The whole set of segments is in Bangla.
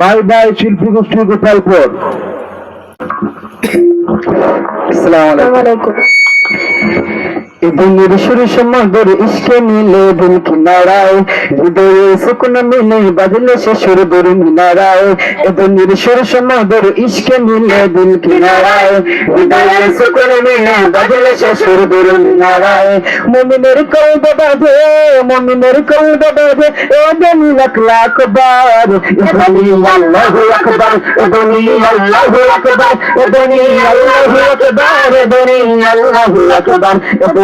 বাই বাই শিল্পী গোষ্ঠী গোপালপুর। আসসালামু আলাইকুম। দুনির সুর সমাগর ইশকে মিলে দিল কিনারায়। হৃদয়ে সুকুন মিলে বাজলে সে সুর দর মিনারায়। দুনির সুর সমাগর ইশকে মিলে দিল কিনারায়। হৃদয়ে সুকুন মিলে বাজলে সে সুর দর মিনারায়। মুমিনের কলব বাজে মুমিনের কলব বাজে ও দিন লাখ লাখ বার। এদনি আল্লাহু আকবার এদনি আল্লাহু আকবার এদনি আল্লাহু আকবার এদনি আল্লাহু আকবার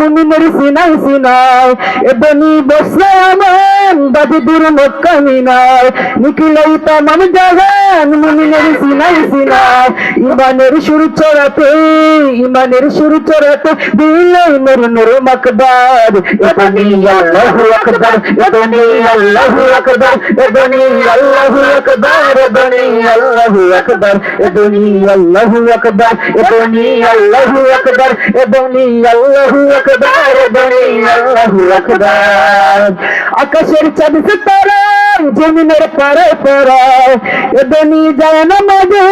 মুমিনের সিনাই সিনাই। এবনি বসে আমার বাদি দূর মক্কামি নাই। নিখিলাই তামান জাগান মুমিনের সিনাই সিনাই। ইমানের সুর চড়াতে, ইমানের সুর চড়াতে দিলাই নূর নূর মকদার। এবনি আল্লাহু আকবার এবনি আল্লাহু আকবার এবনি আল্লাহু আকবার এদনি আল্লাহু আকবার এদনি আল্লাহু আকবার এদনি আল্লাহু আকবার এদনি আল্লাহু আকবার এদনি আল্লাহু আকবার। আকাশের চাঁদ সিতারা জমিনের পারে পড়ায় এদনি যায় না মাঝে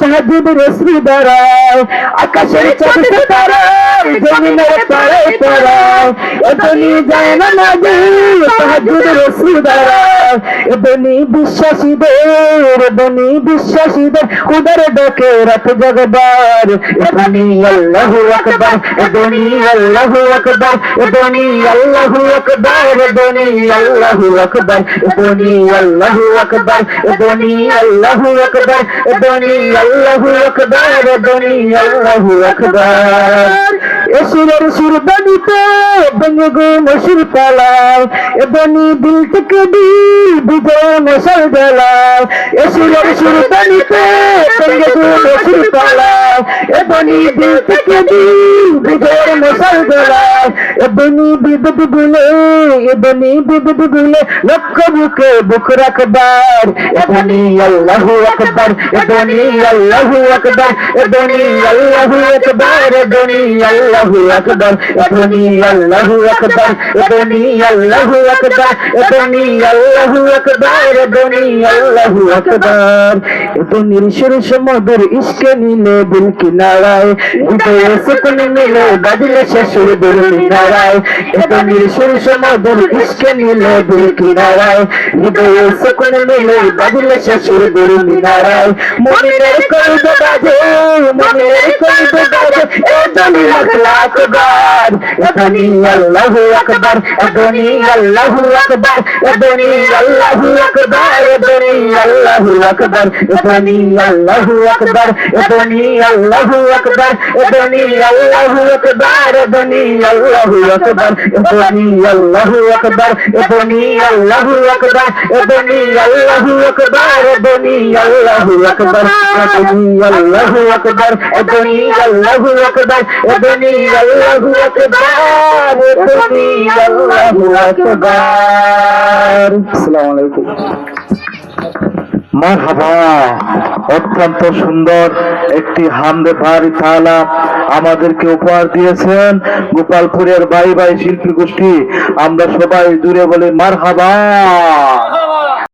সাহায্য রশ্মি দাঁড়ায় আকাশের চাঁদ সিতারা জমিনের পারে পড়ায় এদনি যায় না মাঝে সাহায্য রশ্মি দাঁড়ায় এদনি বিশ্বাসীদের এদনি বিশ্বাসীদের উদার ডকে রাত জগবার। এদনি আল্লাহু আকবার এদনি আল্লাহু আকবার এদনি আল্লাহু আকবার এদনি আল্লাহু আকবার এদনি আল্লাহু আকবার ধ্বনি আল্লাহু আকবার ধ্বনি আল্লাহু আকবার ধ্বনি আল্লাহু আকবার। এসুরের সুর ধ্বনিতে ভেঙে গো মসুর পালাল এ ধ্বনি দিল থেকে দিল বুঝো মশাল জ্বালাল এসুরের সুর ধ্বনিতে ভেঙে গো মসুর পালাল এ দিল থেকে দিল বুঝো এদনির সুর সমুদ্র ইশকে নিলে দিল কিনারায় হৃদয়ে সুকুন মিলে সে সুর দিল মিনারায় এদনির সুর সমুদ্র ইশকে নিলে দিল কিনারায়। হৃদয়ে সুকুন মিলে বাজলে সে সুর দিল মিনারায়। মনের কলব বাজে, মনের কলব বাজে এদনি লাখ লাখ বার এদনি আল্লাহু আকবার এদনি আল্লাহু আকবার এদনি আল্লাহু আকবার এদনি আল্লাহু আকবার এদনি আল্লাহু আকবার এদনি আল্লাহু আকবার এদনি আল্লাহু আকবার। এদনি আল্লাহু আকবার এদনি আল্লাহু আকবার এদনি আল্লাহু আকবার এদনি আল্লাহু আকবার এদনি আল্লাহু আকবার এদনি আল্লাহু আকবার এদনি আল্লাহু আকবার এদনি আল্লাহু আকবার এদনি আল্লাহু আকবার। আসসালামু আলাইকুম। অত্যন্ত সুন্দর একটি হামদে ভারি তালা আমাদেরকে উপহার দিয়েছেন। গোপালপুরের বাই বাই শিল্পী গোষ্ঠী, আমরা সবাই দূরে বলি মারহাবা।